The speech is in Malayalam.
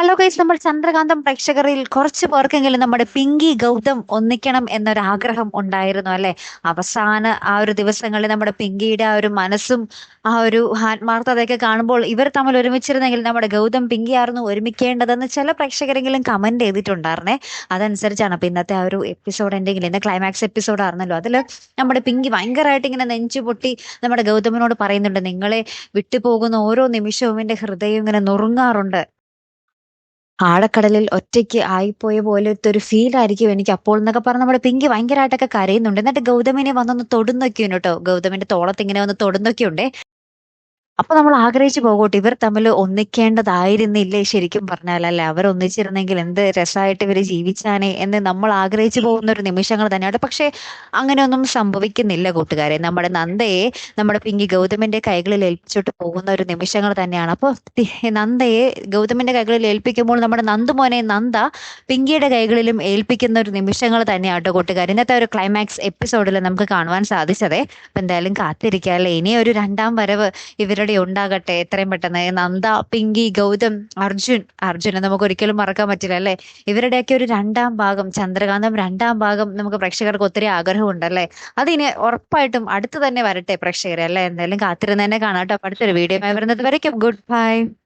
ഹലോ ഗൈസ് നമ്മൾ ചന്ദ്രകാന്തം പ്രേക്ഷകരിൽ കുറച്ച് പേർക്കെങ്കിലും നമ്മുടെ പിങ്കി ഗൗതം ഒന്നിക്കണം എന്നൊരു ആഗ്രഹം ഉണ്ടായിരുന്നു അല്ലെ? അവസാന ആ ഒരു ദിവസങ്ങളിൽ നമ്മുടെ പിങ്കിയുടെ ആ ഒരു മനസ്സും ആ ഒരു ആത്മാർത്ഥതയൊക്കെ കാണുമ്പോൾ ഇവർ തമ്മിൽ ഒരുമിച്ചിരുന്നെങ്കിൽ നമ്മുടെ ഗൗതം പിങ്കി ആയിരുന്നു ഒരുമിക്കേണ്ടതെന്ന് ചില പ്രേക്ഷകരെങ്കിലും കമന്റ് ചെയ്തിട്ടുണ്ടായിരുന്നേ. അതനുസരിച്ചാണ് അപ്പൊ ഇന്നത്തെ ആ ഒരു എപ്പിസോഡ് എന്തെങ്കിലും ഇന്ന് ക്ലൈമാക്സ് എപ്പിസോഡ് ആയിരുന്നല്ലോ. അതിൽ നമ്മുടെ പിങ്കി ഭയങ്കരമായിട്ട് ഇങ്ങനെ നെഞ്ചു പൊട്ടി നമ്മുടെ ഗൗതമിനോട് പറയുന്നുണ്ട് നിങ്ങളെ വിട്ടുപോകുന്ന ഓരോ നിമിഷവും എന്റെ ഹൃദയം ഇങ്ങനെ നുറുങ്ങാറുണ്ട്. ആഴക്കടലിൽ ഒറ്റയ്ക്ക് ആയിപ്പോയ പോലത്തെ ഒരു ഫീൽ ആയിരിക്കും എനിക്ക് അപ്പോൾ എന്നൊക്കെ പറഞ്ഞ് നമ്മുടെ പിങ്കി ഭയങ്കരമായിട്ടൊക്കെ കരയുന്നുണ്ട്. എന്നിട്ട് ഗൗതമിനെ വന്നൊന്ന് തൊടുന്നൊക്കെയുണ്ട് കേട്ടോ. ഗൗതമിന്റെ തോളത്ത് ഇങ്ങനെ വന്ന് തൊടുന്നൊക്കെയുണ്ടേ. അപ്പൊ നമ്മൾ ആഗ്രഹിച്ചു പോകട്ടെ. ഇവർ തമ്മിൽ ഒന്നിക്കേണ്ടതായിരുന്നില്ലേ ശരിക്കും പറഞ്ഞാൽ. അല്ലെ? അവർ ഒന്നിച്ചിരുന്നെങ്കിൽ എന്ത് രസമായിട്ട് ഇവർ ജീവിച്ചാനെ എന്ന് നമ്മൾ ആഗ്രഹിച്ചു പോകുന്ന ഒരു നിമിഷങ്ങൾ തന്നെയാണ്. പക്ഷെ അങ്ങനെയൊന്നും സംഭവിക്കുന്നില്ല കൂട്ടുകാരെ. നമ്മുടെ നന്ദയെ നമ്മുടെ പിങ്കി ഗൗതമിന്റെ കൈകളിൽ ഏൽപ്പിച്ചിട്ട് പോകുന്ന ഒരു നിമിഷങ്ങൾ തന്നെയാണ്. അപ്പോൾ നന്ദയെ ഗൗതമിന്റെ കൈകളിൽ ഏൽപ്പിക്കുമ്പോൾ നമ്മുടെ നന്ദുമോനെ നന്ദ പിങ്കിയുടെ കൈകളിലും ഏൽപ്പിക്കുന്ന ഒരു നിമിഷങ്ങൾ തന്നെയാണ് കേട്ടോ കൂട്ടുകാർ ഇന്നത്തെ ഒരു ക്ലൈമാക്സ് എപ്പിസോഡിൽ നമുക്ക് കാണുവാൻ സാധിച്ചതേ. അപ്പൊ എന്തായാലും കാത്തിരിക്കാം അല്ലെ? ഇനി ഒരു രണ്ടാം വരവ് ഇവരുടെ ഉണ്ടാകട്ടെ എത്രയും പെട്ടെന്ന്. നന്ദ പിങ്കി ഗൗതം അർജുൻ അർജുനെ നമുക്ക് ഒരിക്കലും മറക്കാൻ പറ്റില്ല അല്ലെ? ഇവരുടെയൊക്കെ ഒരു രണ്ടാം ഭാഗം ചന്ദ്രകാന്തം രണ്ടാം ഭാഗം നമുക്ക് പ്രേക്ഷകർക്ക് ഒത്തിരി ആഗ്രഹമുണ്ട് അല്ലെ? അതിനെ ഉറപ്പായിട്ടും അടുത്ത് തന്നെ വരട്ടെ പ്രേക്ഷകരെ അല്ലെ? എന്തായാലും കാത്തിരുന്ന് തന്നെ കാണാം കേട്ടോ. അടുത്തൊരു വീഡിയോ വരുന്നത് വരയ്ക്കും. Good bye